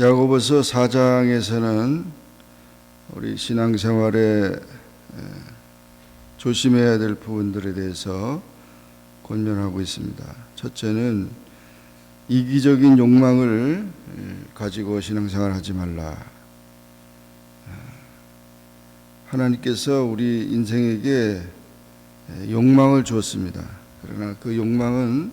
야고보서 4장에서는 우리 신앙생활에 에, 조심해야 될 부분들에 대해서 권면하고 있습니다. 첫째는 이기적인 욕망을 에, 가지고 신앙생활 하지 말라. 하나님께서 우리 인생에게 에, 욕망을 주었습니다. 그러나 그 욕망은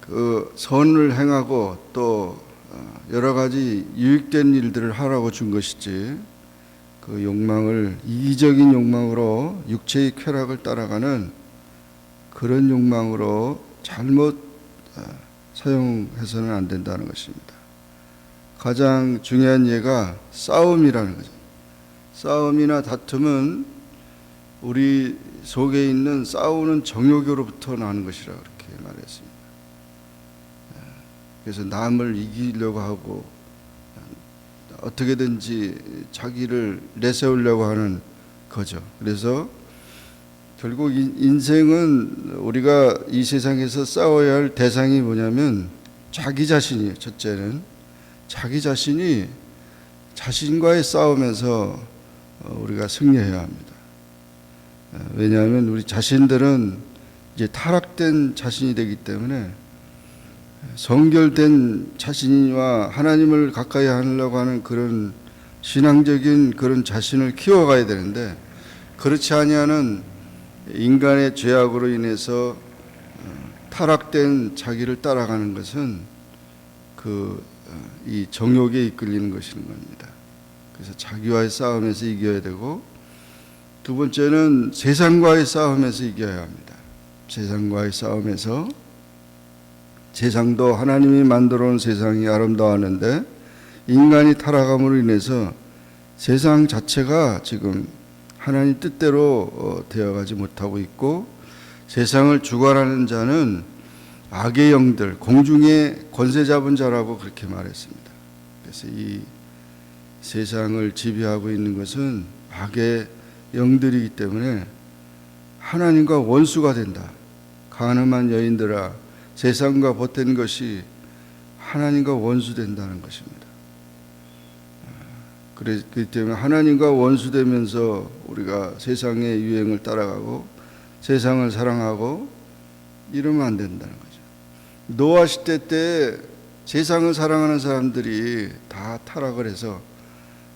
그 선을 행하고 또 어, 여러 가지 유익된 일들을 하라고 준 것이지 그 욕망을 이기적인 욕망으로 육체의 쾌락을 따라가는 그런 욕망으로 잘못 어, 사용해서는 안 된다는 것입니다. 가장 중요한 예가 싸움이라는 거죠. 싸움이나 다툼은 우리 속에 있는 싸우는 정욕으로부터 나는 것이라 그렇게 말했습니다. 그래서 남을 이기려고 하고 어떻게든지 자기를 내세우려고 하는 거죠. 그래서 결국 인- 인생은 우리가 이 세상에서 싸워야 할 대상이 뭐냐면 자기 자신이에요. 첫째는 자기 자신이 자신과의 싸움에서 어, 우리가 승리해야 합니다. 어, 왜냐하면 우리 자신들은 이제 타락된 자신이 되기 때문에 성결된 자신과 하나님을 가까이 하려고 하는 그런 신앙적인 그런 자신을 키워가야 되는데 그렇지 아니하는 인간의 죄악으로 인해서 어, 타락된 자기를 따라가는 것은 그 이 정욕에 이끌리는 것인 겁니다. 그래서 자기와의 싸움에서 이겨야 되고 두 번째는 세상과의 싸움에서 이겨야 합니다. 세상과의 싸움에서 세상도 하나님이 만들어 온 세상이 아름다웠는데 인간이 타락함으로 인해서 세상 자체가 지금 하나님 뜻대로 어, 되어가지 못하고 있고 세상을 주관하는 자는 악의 영들, 공중의 권세 잡은 자라고 그렇게 말했습니다. 그래서 이 세상을 지배하고 있는 것은 악의 영들이기 때문에 하나님과 원수가 된다. 가늠한 여인들아 세상과 보탠 것이 하나님과 원수된다는 것입니다. 그렇기 때문에 하나님과 원수되면서 우리가 세상의 유행을 따라가고 세상을 사랑하고 이러면 안 된다는 거죠. 노아 시대 때 세상을 사랑하는 사람들이 다 타락을 해서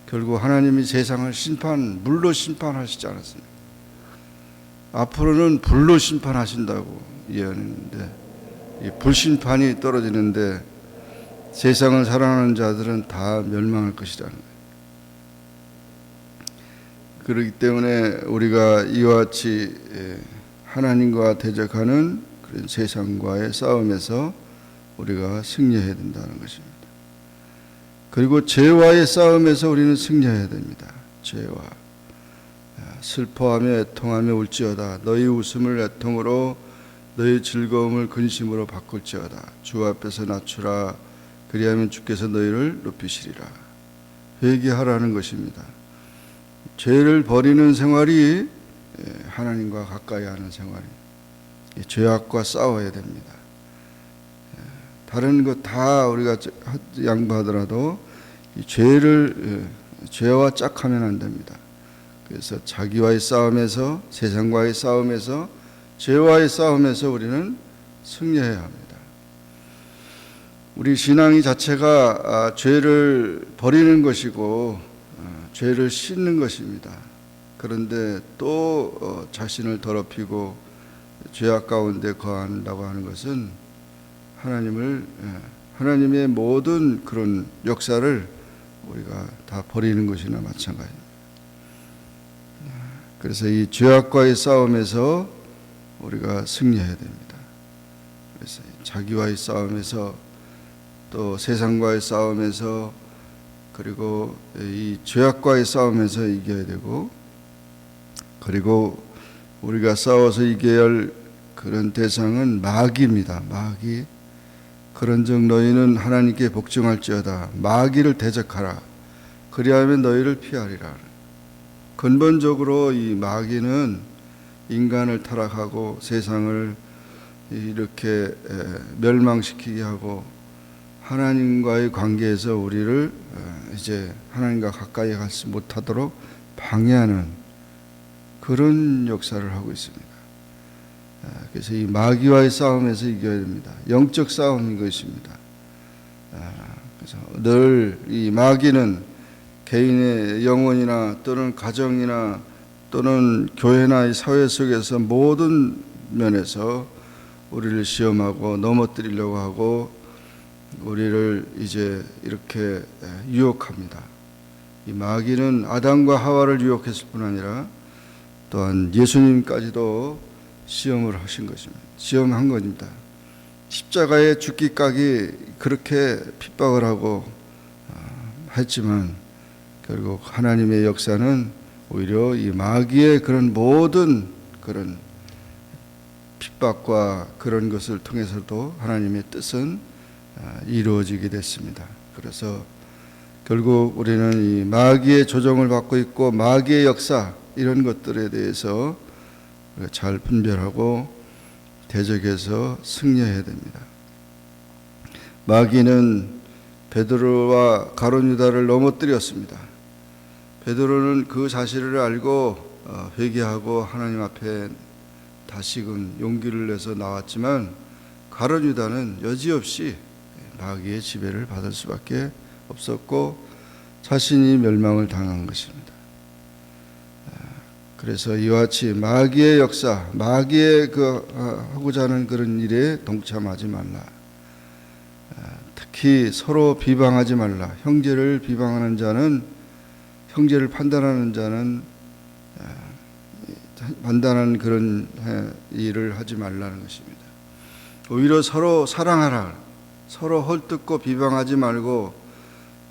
결국 하나님이 세상을 심판, 물로 심판하시지 않았습니까? 앞으로는 불로 심판하신다고 예언했는데 이 불심판이 떨어지는데 세상을 사랑하는 자들은 다 멸망할 것이라는 거예요. 그렇기 때문에 우리가 이와 같이 예, 하나님과 대적하는 그런 세상과의 싸움에서 우리가 승리해야 된다는 것입니다. 그리고 죄와의 싸움에서 우리는 승리해야 됩니다. 죄와 슬퍼하며 애통하며 울지어다 너희 웃음을 애통으로 너희 즐거움을 근심으로 바꿀지어다 주 앞에서 낮추라 그리하면 주께서 너희를 높이시리라 회개하라는 것입니다. 죄를 버리는 생활이 예, 하나님과 가까이 하는 생활입니다. 이 죄악과 싸워야 됩니다. 예, 다른 것 다 우리가 양보하더라도 이 죄를 예, 죄와 짝하면 안 됩니다. 그래서 자기와의 싸움에서 세상과의 싸움에서 죄와의 싸움에서 우리는 승리해야 합니다. 우리 신앙이 자체가 아, 죄를 버리는 것이고 아, 죄를 씻는 것입니다. 그런데 또 어, 자신을 더럽히고 죄악 가운데 거한다고 하는 것은 하나님을 예, 하나님의 모든 그런 역사를 우리가 다 버리는 것이나 마찬가지입니다. 그래서 이 죄악과의 싸움에서 우리가 승리해야 됩니다. 그래서 자기와의 싸움에서 또 세상과의 싸움에서 그리고 이 죄악과의 싸움에서 이겨야 되고 그리고 우리가 싸워서 이겨야 할 그런 대상은 마귀입니다. 마귀. 그런즉 너희는 하나님께 복종할지어다. 마귀를 대적하라. 그리하면 너희를 피하리라. 근본적으로 이 마귀는 인간을 타락하고 세상을 이렇게 멸망시키게 하고 하나님과의 관계에서 우리를 어, 이제 하나님과 가까이 가지 못하도록 방해하는 그런 역사를 하고 있습니다. 아, 그래서 이 마귀와의 싸움에서 이겨야 됩니다. 영적 싸움인 것입니다. 아, 그래서 늘 이 마귀는 개인의 영혼이나 또는 가정이나 또는 교회나 이 사회 속에서 모든 면에서 우리를 시험하고 넘어뜨리려고 하고 우리를 이제 이렇게 유혹합니다. 이 마귀는 아담과 하와를 유혹했을 뿐 아니라 또한 예수님까지도 시험을 하신 것입니다. 시험한 겁니다. 십자가에 죽기까지 그렇게 핍박을 하고 어, 했지만 결국 하나님의 역사는 오히려 이 마귀의 그런 모든 그런 핍박과 그런 것을 통해서도 하나님의 뜻은 아, 이루어지게 됐습니다. 그래서 결국 우리는 이 마귀의 조정을 받고 있고 마귀의 역사 이런 것들에 대해서 잘 분별하고 대적해서 승리해야 됩니다. 마귀는 베드로와 가론 유다를 넘어뜨렸습니다. 베드로는 그 사실을 알고 어, 회개하고 하나님 앞에 다시금 용기를 내서 나왔지만 가론 유다는 여지없이 마귀의 지배를 받을 수밖에 없었고 자신이 멸망을 당한 것입니다. 아, 그래서 이와 같이 마귀의 역사, 마귀의 그 아, 하고자 하는 그런 일에 동참하지 말라. 아, 특히 서로 비방하지 말라. 형제를 비방하는 자는 형제를 판단하는 자는 판단하는 그런 일을 하지 말라는 것입니다. 오히려 서로 사랑하라. 서로 헐뜯고 비방하지 말고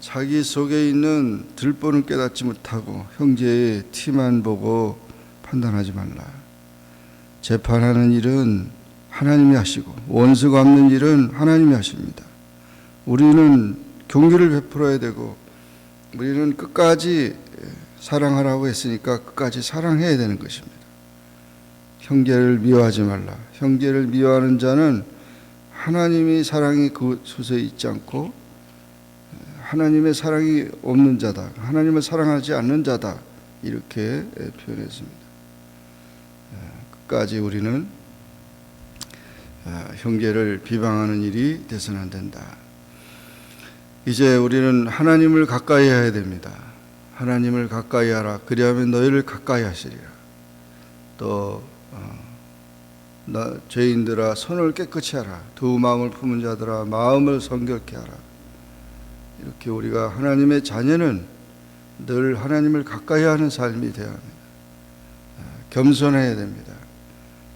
자기 속에 있는 들보는 깨닫지 못하고 형제의 티만 보고 판단하지 말라. 재판하는 일은 하나님이 하시고 원수 갚는 일은 하나님이 하십니다. 우리는 경기를 베풀어야 되고 우리는 끝까지 사랑하라고 했으니까 끝까지 사랑해야 되는 것입니다. 형제를 미워하지 말라. 형제를 미워하는 자는 하나님이 사랑이 그 솥에 있지 않고 하나님의 사랑이 없는 자다. 하나님을 사랑하지 않는 자다. 이렇게 표현했습니다. 끝까지 우리는 형제를 비방하는 일이 돼서는 안 된다. 이제 우리는 하나님을 가까이 해야 됩니다. 하나님을 가까이 하라. 그리하면 너희를 가까이 하시리라. 또 어, 나 죄인들아 손을 깨끗이 하라. 두 마음을 품은 자들아 마음을 성결케 하라. 이렇게 우리가 하나님의 자녀는 늘 하나님을 가까이 하는 삶이 되어야 합니다. 아, 겸손해야 됩니다.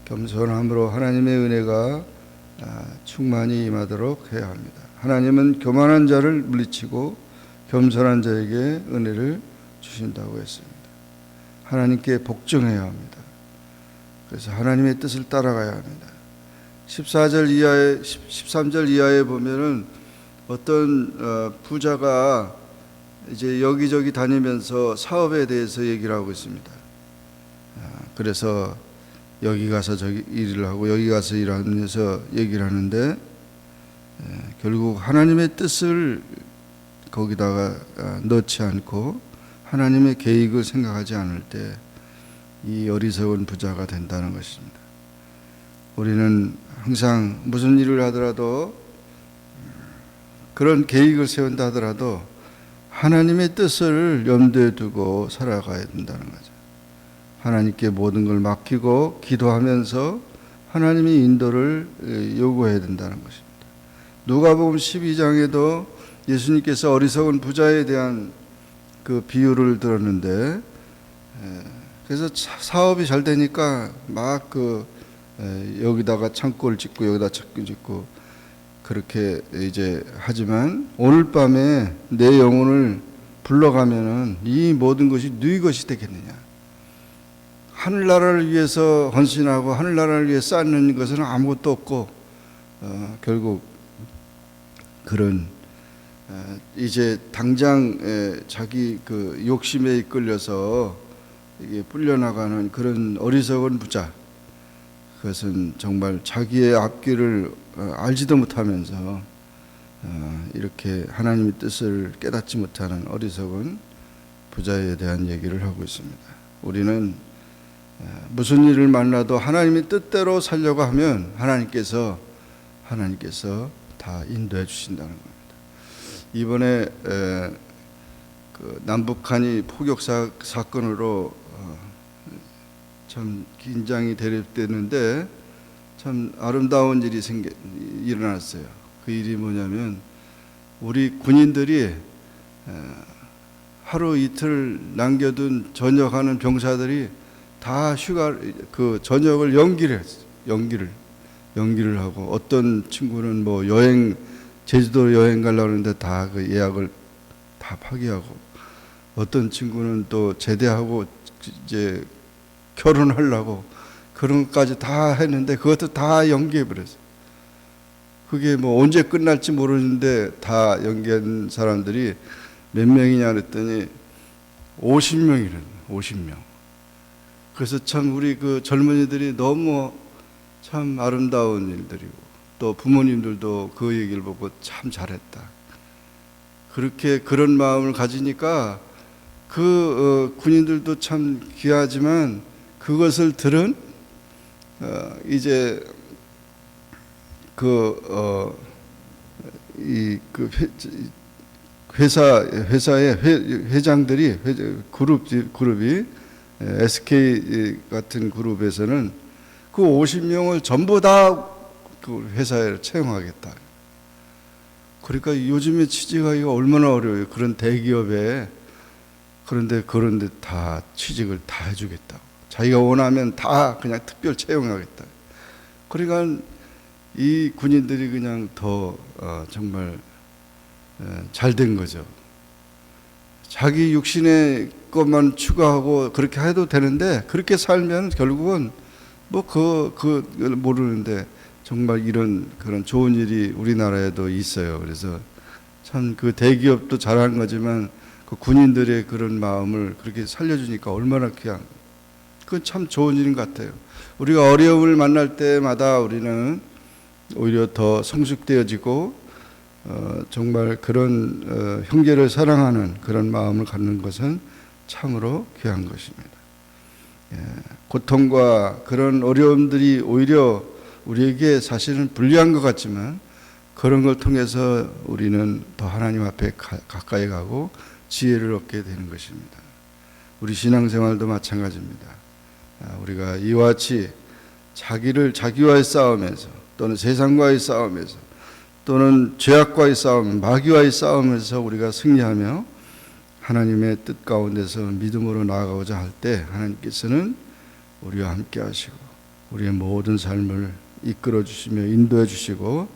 겸손함으로 하나님의 은혜가 아, 충만히 임하도록 해야 합니다. 하나님은 교만한 자를 물리치고 겸손한 자에게 은혜를 주신다고 했습니다. 하나님께 복종해야 합니다. 그래서 하나님의 뜻을 따라가야 합니다. 14절 이하에 13절 이하에 보면은 어떤 어, 부자가 이제 여기저기 다니면서 사업에 대해서 얘기를 하고 있습니다. 아, 그래서 여기 가서 저기 일을 하고 여기 가서 일하면서 얘기를 하는데 결국 하나님의 뜻을 거기다가 아, 넣지 않고 하나님의 계획을 생각하지 않을 때 이 어리석은 부자가 된다는 것입니다. 우리는 항상 무슨 일을 하더라도 그런 계획을 세운다 하더라도 하나님의 뜻을 염두에 두고 살아가야 된다는 거죠. 하나님께 모든 걸 맡기고 기도하면서 하나님의 인도를 요구해야 된다는 것입니다. 누가복음 12장에도 예수님께서 어리석은 부자에 대한 그 비유를 들었는데 그래서 사업이 잘 되니까 막 그 여기다가 창고를 짓고 여기다 창고 짓고 그렇게 이제 하지만 오늘 밤에 내 영혼을 불러가면은 이 모든 것이 누이 것이 되겠느냐? 하늘나라를 위해서 헌신하고 하늘나라를 위해 쌓는 것은 아무것도 없고 어, 결국 그런 어, 이제 당장 에, 자기 그 욕심에 이끌려서 이게 불려나가는 그런 어리석은 부자 그것은 정말 자기의 앞길을 어, 알지도 못하면서 어, 이렇게 하나님의 뜻을 깨닫지 못하는 어리석은 부자에 대한 얘기를 하고 있습니다. 우리는 어, 무슨 일을 만나도 하나님의 뜻대로 살려고 하면 하나님께서 하나님께서 다 인도해 주신다는 겁니다. 이번에 에, 그 남북한이 포격 사, 사건으로 어, 참 긴장이 대립되는데 참 아름다운 일이 생겨 일어났어요. 그 일이 뭐냐면 우리 군인들이 에, 하루 이틀 남겨둔 전역하는 병사들이 다 휴가 그 전역을 연기를 했어요. 연기를 연기를 하고 어떤 친구는 뭐 여행 제주도 여행 가려고 하는데 다 그 예약을 다 파기하고 어떤 친구는 또 제대하고 이제 결혼하려고 그런 것까지 다 했는데 그것도 다 연기해 버렸어요. 그게 뭐 언제 끝날지 모르는데 다 연기한 사람들이 몇 명이냐 그랬더니 50명이래. 50명. 그래서 참 우리 그 젊은이들이 너무 참 아름다운 일들이고 또 부모님들도 그 얘기를 보고 참 잘했다. 그렇게 그런 마음을 가지니까 그 어, 군인들도 참 귀하지만 그것을 들은 어, 이제 그, 그어이그 회사 회사의 회, 회장들이 회, 그룹 그룹이 SK 같은 그룹에서는 그 50명을 전부 다 그 회사에 채용하겠다. 그러니까 요즘에 취직하기가 얼마나 어려워요. 그런 대기업에 그런데 그런데 다 취직을 다 해주겠다. 자기가 원하면 다 그냥 특별 채용하겠다. 그러니까 이 군인들이 그냥 더 어, 정말 잘 된 거죠. 자기 육신의 것만 추가하고 그렇게 해도 되는데 그렇게 살면 결국은 뭐그 그 모르는데 정말 이런 그런 좋은 일이 우리나라에도 있어요. 그래서 참 그 대기업도 잘하는 거지만 그 군인들의 그런 마음을 그렇게 살려주니까 얼마나 귀한 그건 참 좋은 일인 것 같아요. 우리가 어려움을 만날 때마다 우리는 오히려 더 성숙되어지고 어, 정말 그런 어, 형제를 사랑하는 그런 마음을 갖는 것은 참으로 귀한 것입니다. 예, 고통과 그런 어려움들이 오히려 우리에게 사실은 불리한 것 같지만 그런 걸 통해서 우리는 더 하나님 앞에 가, 가까이 가고 지혜를 얻게 되는 것입니다. 우리 신앙생활도 마찬가지입니다. 아, 우리가 이와 같이 자기를 자기와의 싸움에서 또는 세상과의 싸움에서 또는 죄악과의 싸움, 마귀와의 싸움에서 우리가 승리하며 하나님의 뜻 가운데서 믿음으로 나아가고자 할 때 하나님께서는 우리와 함께 하시고 우리의 모든 삶을 이끌어 주시며 인도해 주시고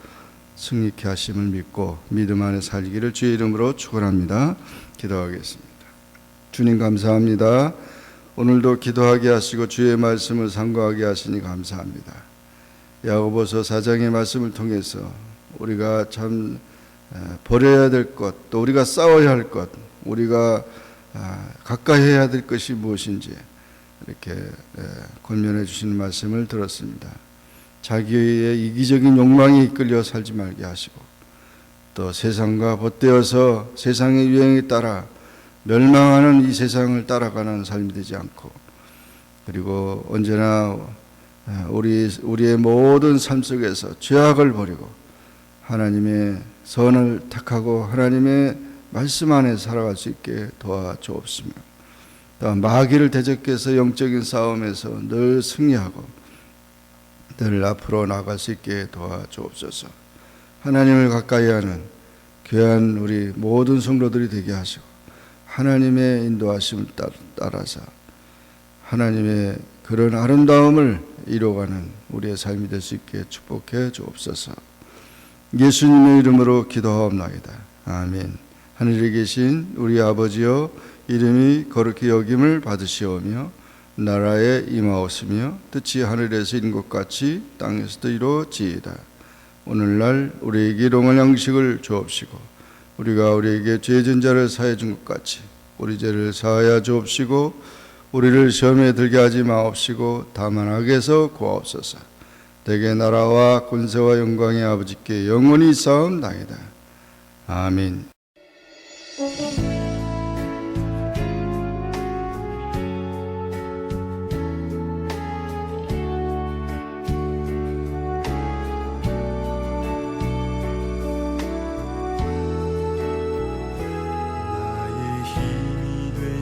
승리케 하심을 믿고 믿음 안에 살기를 주의 이름으로 축원합니다. 기도하겠습니다. 주님 감사합니다. 오늘도 기도하게 하시고 주의 말씀을 상고하게 하시니 감사합니다. 야고보서 4장의 말씀을 통해서 우리가 참 버려야 될 것, 또 우리가 싸워야 할 것, 우리가 아, 가까이 해야 될 것이 무엇인지 이렇게 권면해 주시는 말씀을 들었습니다. 자기의 이기적인 욕망에 이끌려 살지 말게 하시고 또 세상과 벗되어서 세상의 유행에 따라 멸망하는 이 세상을 따라가는 삶이 되지 않고 그리고 언제나 우리 우리의 모든 삶 속에서 죄악을 버리고 하나님의 선을 택하고 하나님의 말씀 안에 살아갈 수 있게 도와주옵시며 또 마귀를 대적해서 영적인 싸움에서 늘 승리하고 늘 앞으로 나갈 수 있게 도와주옵소서. 하나님을 가까이 하는 귀한 우리 모든 성도들이 되게 하시고 하나님의 인도하심을 따라서 하나님의 그런 아름다움을 이루어가는 우리의 삶이 될 수 있게 축복해 주옵소서. 예수님의 이름으로 기도하옵나이다. 아멘. 하늘에 계신 우리 아버지여 이름이 거룩히 여김을 받으시오며 나라에 임하옵시며 뜻이 하늘에서 있는 것 같이 땅에서도 이루어지이다. 오늘날 우리에게 일용할 양식을 주옵시고 우리가 우리에게 죄진 자를 사해 준 것 같이 우리 죄를 사하여 주옵시고 우리를 시험에 들게 하지 마옵시고 다만 악에서 구하옵소서. 대개 나라와 권세와 영광의 아버지께 영원히 싸움나이다. 아멘.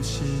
心。